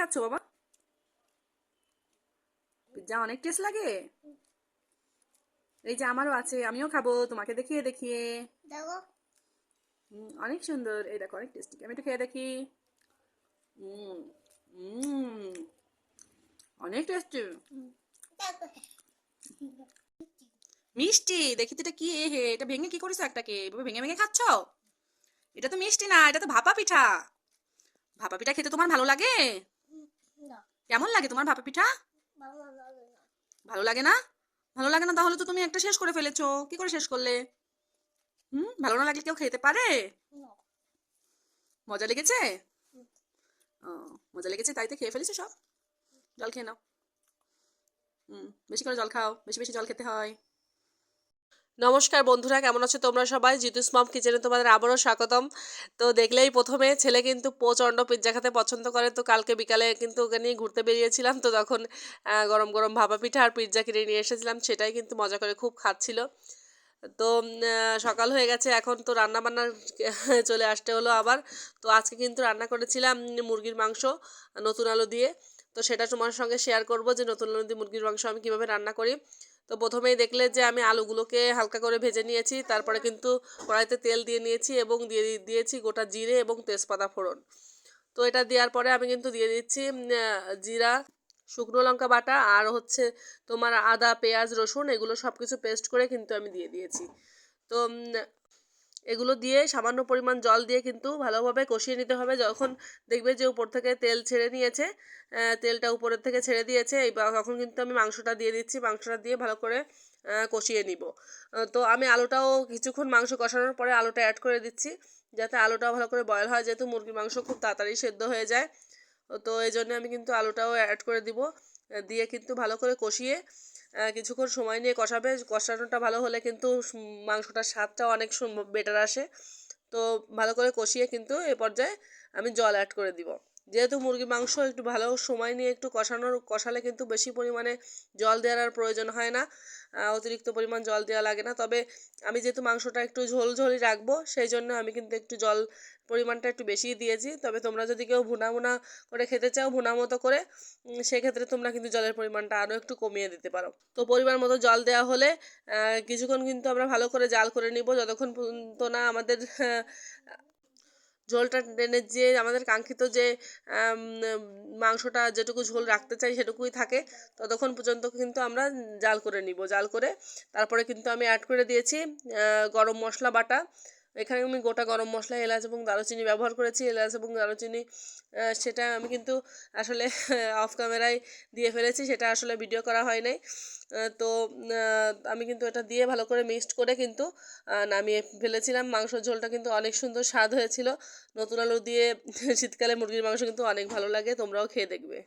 খাচ্ছ বাবা? পিৎজা অনেক টেস্ট লাগে। এই যে আমারও আছে আমিও খাব তোমাকে দেখিয়ে দেখিয়ে। অনেক সুন্দর। এই দেখো অনেক টেস্টি। আমি একটু খেয়ে দেখি। অনেক টেস্টি। মিষ্টি? দেখি তো এটা কি এ হে এটা ভেঙে কি করেছ একটাকে? এভাবে ভেঙে ভেঙে খাচ্ছ? এটা তো মিষ্টি না এটা তো ভাপা পিঠা। ভাপা পিঠা খেতে তোমার ভালো লাগে? কেমন লাগে তোমার ভাপা পিঠা? ভালো লাগে না। ভালো লাগে না? তাহলে তো তুমি একটা শেষ করে ফেলেছো। কি করে শেষ করলে? হুম? ভালো না লাগলে কেউ খেতে পারে? মজা লেগেছে? ও মজা লেগেছে তাই তো খেয়ে ফেলেছো সব? জল খেয়ে নাও। হুম বেশি করে জল খাও বেশি বেশি জল খেতে হয়। নমস্কার বন্ধুরা, কেমন আছো তোমরা সবাই? জিতুস মম কিচেনে তোমাদের আবারও স্বাগতম। তো দেখলেই প্রথমে ছেলে কিন্তু প্রচণ্ড পিৎজা খেতে পছন্দ করে। তো কালকে বিকালে কিন্তু ওকে নিয়ে ঘুরতে বেরিয়েছিলাম। তো তখন গরম গরম ভাপা পিঠা আর পিৎজা কিনে নিয়ে এসেছিলাম। সেটাই কিন্তু মজা করে খুব খাচ্ছিল। তো সকাল হয়ে গেছে। এখন তো রান্না বান্না চলে আসতে হলো আবার। তো আজকে কিন্তু রান্না করেছিলাম মুরগির মাংস, নতুন আলু দিয়ে। তো সেটা তোমার সঙ্গে শেয়ার করব যে নতুন আলু দিয়ে মুরগির মাংস আমি কীভাবে রান্না করি। তো প্রথমেই দেখলে যে আমি আলুগুলোকে হালকা করে ভেজে নিয়েছি, তারপরে কিন্তু কড়াইতে তেল দিয়ে নিয়েছি এবং দিয়ে দিয়েছি গোটা জিরে এবং তেজপাতা ফোড়ন। তো এটা দেওয়ার পরে আমি কিন্তু দিয়ে দিচ্ছি জিরা, শুকনো লঙ্কা বাটা আর হচ্ছে তোমার আদা, পেঁয়াজ, রসুন, এগুলো সব কিছু পেস্ট করে কিন্তু আমি দিয়ে দিয়েছি। তো এগুলো দিয়ে সামান্য পরিমাণ জল দিয়ে কিন্তু ভালোভাবে কষিয়ে নিতে হবে। যখন দেখবে যে উপর থেকে তেল ছেড়ে নিয়েছে তেলটা উপরের থেকে ছেড়ে দিয়েছে এই তখন কিন্তু আমি মাংসটা দিয়ে দিচ্ছি। মাংসটা দিয়ে ভালো করে কষিয়ে নিব। তো আমি আলুটাও কিছুক্ষণ মাংস কষানোর পরে আলুটা অ্যাড করে দিচ্ছি, যাতে আলুটাও ভালো করে বয়েল হয়, যেহেতু মুরগির মাংস খুব তাড়াতাড়ি সেদ্ধ হয়ে যায়। তো এই জন্য আমি কিন্তু আলুটাও অ্যাড করে দিব। দিয়ে কিন্তু ভালো করে কষিয়ে কিছুক্ষণ সময় নিয়ে কষাবে। কষানোটা ভালো হলে কিন্তু মাংসটার স্বাদটাও অনেক বেটার আসে। তো ভালো করে কষিয়ে কিন্তু এ পর্যায়ে আমি জল অ্যাড করে দিব। যেহেতু মুরগির মাংস একটু ভালো সময় নিয়ে একটু কষানোর কষালে কিন্তু বেশি পরিমাণে জল দেওয়ার আর প্রয়োজন হয় না। অতিরিক্ত পরিমাণ জল দেওয়া লাগে না। তবে আমি যেহেতু মাংসটা একটু ঝোল ঝোলই রাখব সেই জন্য আমি কিন্তু একটু জল পরিমাণটা একটু বেশিই দিয়েছি। তবে তোমরা যদি কেউ ভুনা ভুনা করে খেতে চাও ভুনা মতো করে সেক্ষেত্রে তোমরা কিন্তু জলের পরিমাণটা আরও একটু কমিয়ে দিতে পারো। তো পরিমাণ মতো জল দেওয়া হলে কিছুক্ষণ কিন্তু আমরা ভালো করে জাল করে নিব। যতক্ষণ পর্যন্ত না আমাদের আহ, ঝোলটা টেনে যে আমাদের কাঙ্ক্ষিত যে মাংসটা যেটুকু ঝোল রাখতে চাই সেটুকুই থাকে। ততক্ষণ পর্যন্ত কিন্তু আমরা জাল করে নিব। জাল করে তারপরে কিন্তু আমি অ্যাড করে দিয়েছি গরম মশলা বাটা। এখানে আমি গোটা গরম মশলা, এলাচ এবং দারুচিনি ব্যবহার করেছি। এলাচ এবং দারুচিনি সেটা আমি কিন্তু আসলে অফ ক্যামেরায় দিয়ে ফেলেছি, সেটা আসলে ভিডিও করা হয় নাই। তো আমি কিন্তু এটা দিয়ে ভালো করে মিক্সড করে কিন্তু নামিয়ে ফেলেছিলাম। মাংসর ঝোলটা কিন্তু অনেক সুন্দর স্বাদ হয়েছিল। নতুন আলু দিয়ে শীতকালে মুরগির মাংস কিন্তু অনেক ভালো লাগে, তোমরাও খেয়ে দেখবে।